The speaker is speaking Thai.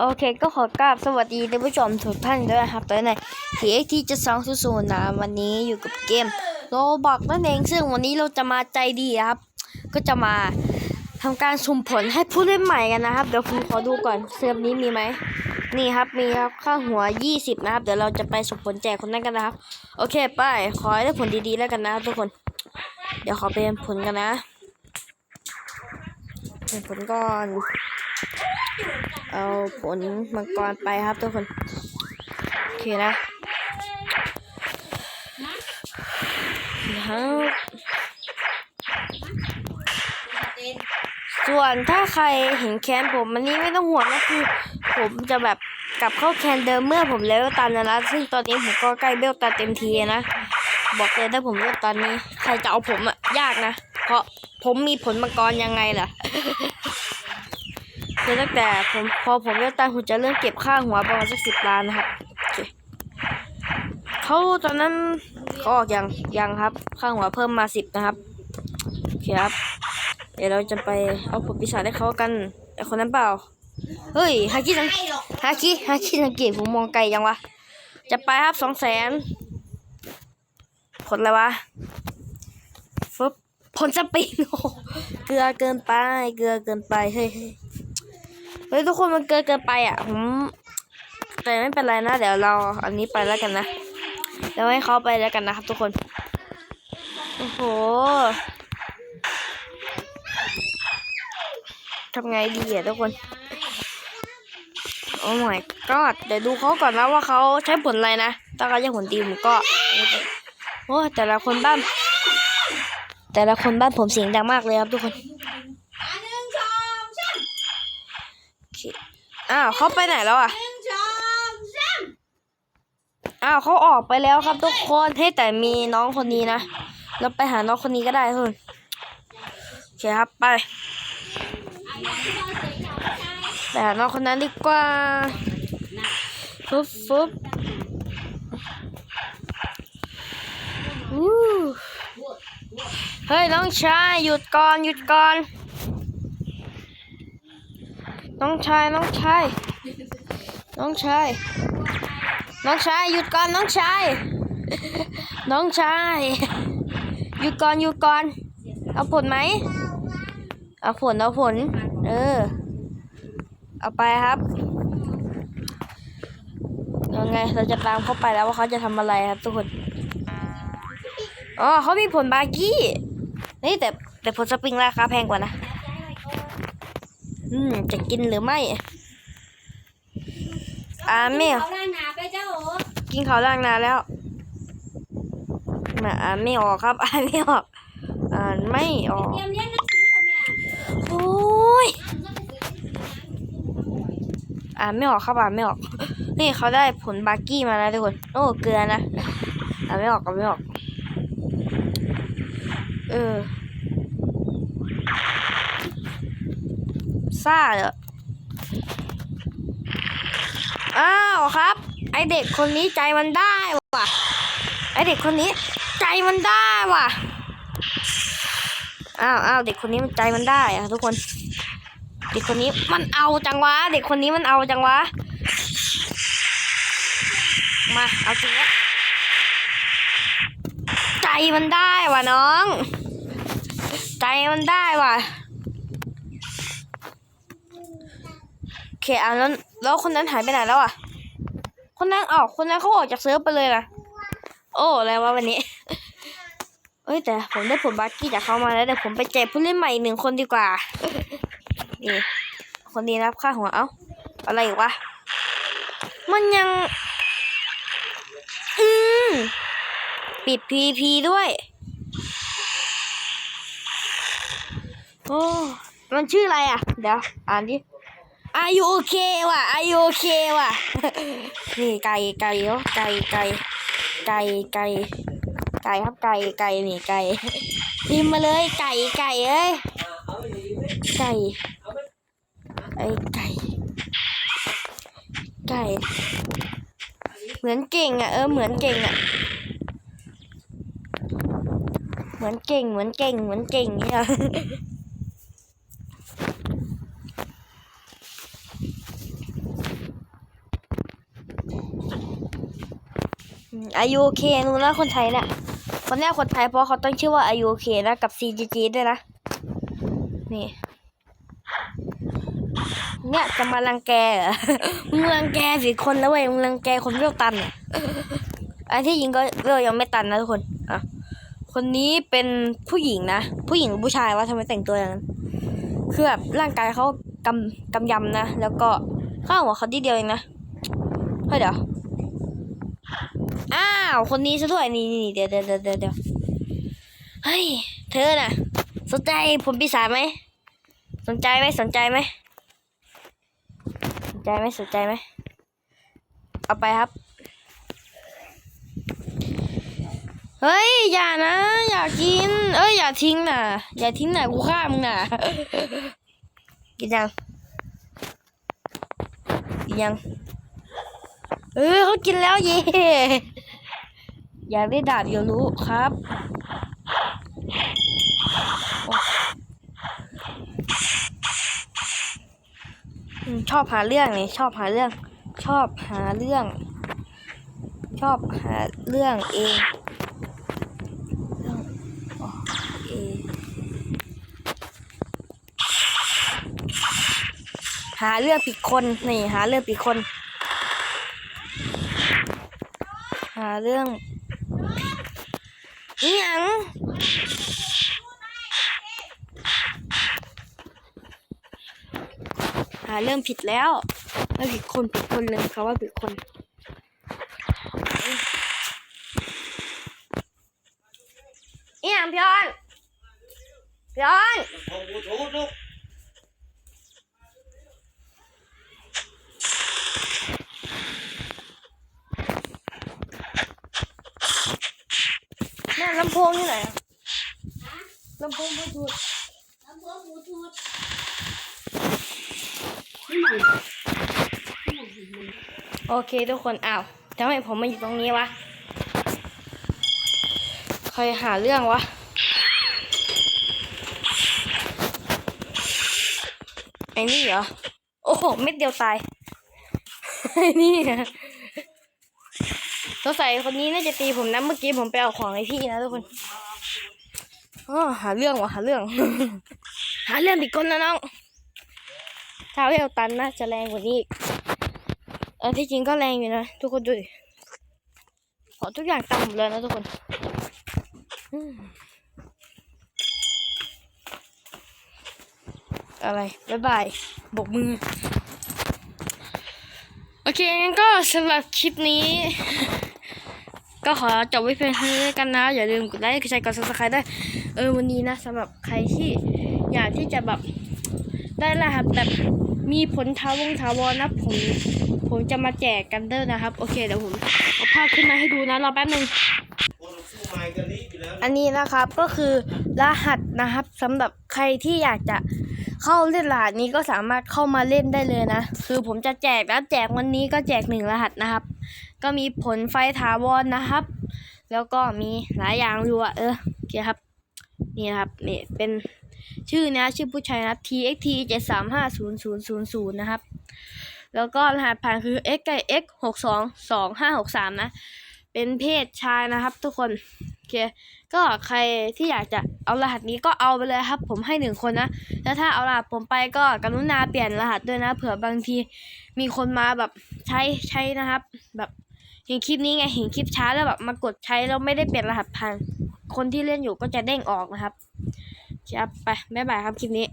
โอเคก็ขอกราบสวัสดีท่านผู้ชมทุกท่านด้วยนะครับตอนนี้ทีเอ็กที่จะสองศูนย์นะวันนี้อยู่กับเกมโรบอกนั่นเองซึ่งวันนี้เราจะมาใจดีครับ ก็จะมาทำการสุ่มผลให้ผู้เล่นใหม่กันนะครับ เดี๋ยวผมขอดูก่อนเซิร์ฟนี้มีไหมนี่ครับมีครับค่าหัว 20 นะครับ เดี๋ยวเราจะไปสุ่มผลแจกคนนั้นกันนะครับ โอเคไปขอให้ได้ผลดีๆแล้วกันนะครับทุกคน เดี๋ยวขอเป็นผลกันนะเป็นผลก่อน เอาผลมังกรไปครับทุกคน โอเคนะนะครับส่วนถ้าใครเห็นแคนผมอันนี้ไม่ต้องห่วงนะคือ ผมจะแบบกลับเข้าแคนเดิมเมื่อผมเลเวลตันนะซึ่งตอนนี้ผมก็ใกล้เบลตันเต็มทีนะ บอกเลยถ้าผมเลือกตอนนี้ ใครจะเอาผมอะยากนะ เพราะผมมีผลมังกรยังไงล่ะ คือตั้งแต่ผมพอผมเลือกตั้งผมจะเริ่มเก็บค่าหัวประมาณสักสิบล้านนะครับโอเคเขาตอนนั้นเขาออกยังยังครับ ค่าหัวเพิ่มมาสิบนะครับโอเคครับ เดี๋ยวเราจะไปเอาผลปีศาจให้เขากันไอคนนั้นเปล่า เฮ้ยฮาคิสังฮาคิฮาคิสังเกตผมมองไกลยังวะจะไปครับสองแสนผลอะไรวะฟึบผลสปริงโอเกลือเกินไป เกลือเกินไป เฮ้ย เฮ้ยทุกคนมันเกินเกินไปอะผมแต่ไม่เป็นไรนะ เดี๋ยวเราอันนี้ไปแล้วกันนะเดี๋ยวให้เขาไปแล้วกันนะครับทุกคน โอ้โหทำไงดีอะทุกคนโอ้ my god เดี๋ยวดูเขาก่อนนะว่าเขาใช้ผลอะไรนะถ้าเขาใช้ผลดีผมก็โอ้แต่ละคนบ้าน แต่ละคนบ้านผมเสียงดังมากเลยครับทุกคน อ้าวเขาไปไหนแล้วอะหนึ่งสองสามอ้าวเขาออกไปแล้วครับทุกคนให้ยแต่มีน้องคนนี้นะเราไปหาน้องคนนี้ก็ได้ทุกคนโอเคครับไปไปหาน้องคนนั้นดีกว่าฟึบฟึบอู้เฮ้ยน้องชายหยุดก่อนหยุดก่อน น้องชายน้องชายน้องชายน้องชายหยุดก่อนน้องชายน้องชายหยุดก่อนหยุดก่อนเอาผลไหมเอาผลเอาผล เออ เอาไปครับยังไงเราจะตามเขาไปแล้วว่าเขาจะทำอะไรครับทุกคนอ๋อเขามีผลบากี้นี่แต่แต่ผลสปริงราคาแพงกว่านะ อืม จะกินหรือไม่ อ่าไม่เอาล่างหนาไปเจ้าโอ้กินข้าวล่างนานแล้วมาอ่านไม่ออกครับ อ่านไม่ออก อ่านไม่ออก เตรียมเลี้ยงหนังสือกับแม่โอ้ย อ่านไม่ออกครับอ่านไม่ออก นี่เขาได้ผลบาร์กี้มาแล้วทุกคน โอ้เกลือนะ อ่านไม่ออกอ่านไม่ออก เออ ซ่าเหรออ้าวครับ ไอเด็กคนนี้ใจมันได้ว่ะ ไอเด็กคนนี้ใจมันได้ว่ะอ้าวอ้าวเด็กคนนี้มันใจมันได้อะทุกคน เด็กคนนี้มันเอาจังวะ เด็กคนนี้มันเอาจังวะ มาเอาจริงละใจมันได้ว่ะน้อง ใจมันได้ว่ะโอ เคเอาแล้วแล้วคนนั้นหายไปไหนแล้วอะ คนนั้นออกคนนั้นเขาออกจากเซิร์ฟไปเลยนะโอ้อะไรวะวันนี้ เอ้ยแต่ผมได้ผลบัคกี้จากเขามาแล้วเดี๋ยวผมไปแจกผู้เล่นใหม่อีกหนึ่งคนดีกว่า นี่ คนนี้รับค่าหัวเอ้าอะไรอีกวะ มันยัง อืมปิดพีพีด้วย โอ้ มันชื่ออะไรอะ เดี๋ยว อ่านดิ Are you okay ว่ะ Are you okay ว่ะนี่ไก่ไก่เนาะไก่ไก่ไก่ไก่ไก่ครับไก่ไก่นี่ไก่พิมมาเลยไก่ไก่เอ้ยไก่ไอ้ไก่ไก่เหมือนเก่งอะเออเหมือนเก่งอะเหมือนเก่งเหมือนเก่งเหมือนเก่งเนี่ย อายุโอเครู้แล้วคนไทยเนี่ยคนแรกคนไทยเพราะเขาต้องชื่อว่าอายุโอเคนะกับ CGG ด้วยนะ นี่ เนี่ยจะมารังแกเหรอมึงรังแกสิคนแล้วเว้ยมึงรังแกคนเรียวตันอะอันที่ยิงก็เรียวยังไม่ตันนะทุกคนอะคนนี้เป็นผู้หญิงนะ ผู้หญิงผู้ชายวะทำไมแต่งตัวอย่างนั้นคือแบบร่างกายเขากำกำยำนะ แล้วก็ข้างหัวเขาทีเดียวเองนะเฮ้ยเดี๋ยวาวคนนี้ซะด้วยนี่นี่เดี๋ยวเดี๋ยวเดี๋ยวเดี๋ยวเฮ้ยเธอน่ะ สนใจผมปีศาจไหมสนใจไหมสนใจไหมสนใจไหมสนใจไหมเอาไปครับ เฮ้ยอย่านะอย่ากิน เอ้ยอย่าทิ้งน่ะ อย่าทิ้งน่ะกูฆ่ามึงน่ะกินยังกินยังเออเขากินแล้วเย่ อยากได้ดาบอย่ารู้ครับอชอบหาเรื่องนี่ชอบหาเรื่อง ชอบหาเรื่อง ชอบหาเรื่องเองหาเรื่องผิดคนนี่หาเรื่องผิดคน หาเรื่อง ยังอ่าเริ่มผิดแล้วเริ่มผิดคนผิดคนเลยเขาว่าผิดคนอีหยังพี่ออนพี่ออนของบลูทูธลูกำโพงที่ไหนลำโพงบลูทูธลำโพงบลูทูธโอเคทุกคนอ้าวทำไมผมมาอยู่ตรงนี้วะใครหาเรื่องวะไอ้นี่เหรอ โอ้โหเม็ดเดียวตาย ไอ้นี่ งสัยคนนี้น่าจะตีผมนะเมื่อกี้ผมไปเอาของไอ้พี่นะทุกคนอ๋อหาเรื่องวะหาเรื่อง หาเรื่องอีกคนนะน้องถ้าเวลตันน่าจะแรงกว่านี้เออที่จริงก็แรงอยู่นะทุกคนดูดิขอทุกอย่างตามหมเลยนะทุกคนอะไร บ๊ายบายบกมือ เคงั้นก็สำหรับคลิปนี้ ก็ขอจบไว้เพียงเท่านี้กันนะ อย่าลืมกดไลค์กดแชร์กดซับสไครต์ด้วยเออวันนี้นะสำหรับใครที่อยากที่จะแบบได้รหัสแบบมีผลทาวงทาวรนะผมผมจะมาแจกกันเด้อนะครับ โอเคเดี๋ยวผมเอาภาพขึ้นมาให้ดูนะรอแป๊บนึงโอ้เราสู้ไมค์กันนี้อยู่แล้วอันนี้นะครับก็คือรหัสนะครับสำหรับใครที่อยากจะ เข้าเล่นรหัสนี้ก็สามารถเข้ามาเล่นได้เลยนะ คือผมจะแจกแล้วแจกวันนี้ก็แจกหนึ่งรหัสนะครับ ก็มีผลไฟถาวรนะครับ แล้วก็มีหลายอย่างอยู่อะเออโอเคครับ นี่นะครับนี่เป็นชื่อนะชื่อผู้ใช้นะ txt เจ็ดสามห้าศูนย์ศูนย์ศูนย์ศูนย์นะครับ แล้วก็รหัสผ่านคือ x ไก่ x หกสองสองห้าหกสามนะ เป็นเพศชายนะครับทุกคน เค ก็ใครที่อยากจะเอารหัสนี้ก็เอาไปเลยครับ ผมให้หนึ่งคนนะ แล้วถ้าเอารหัสผมไปก็กรุณาเปลี่ยนรหัสด้วยนะ เผื่อบางทีมีคนมาแบบใช้ใช้นะครับ แบบเห็นคลิปนี้ไงเห็นคลิปช้าแล้วแบบมากดใช้แล้วไม่ได้เปลี่ยนรหัสผ่านคนที่เล่นอยู่ก็จะเด้งออกนะครับ ครับไปบ๊ายบายครับคลิปนี้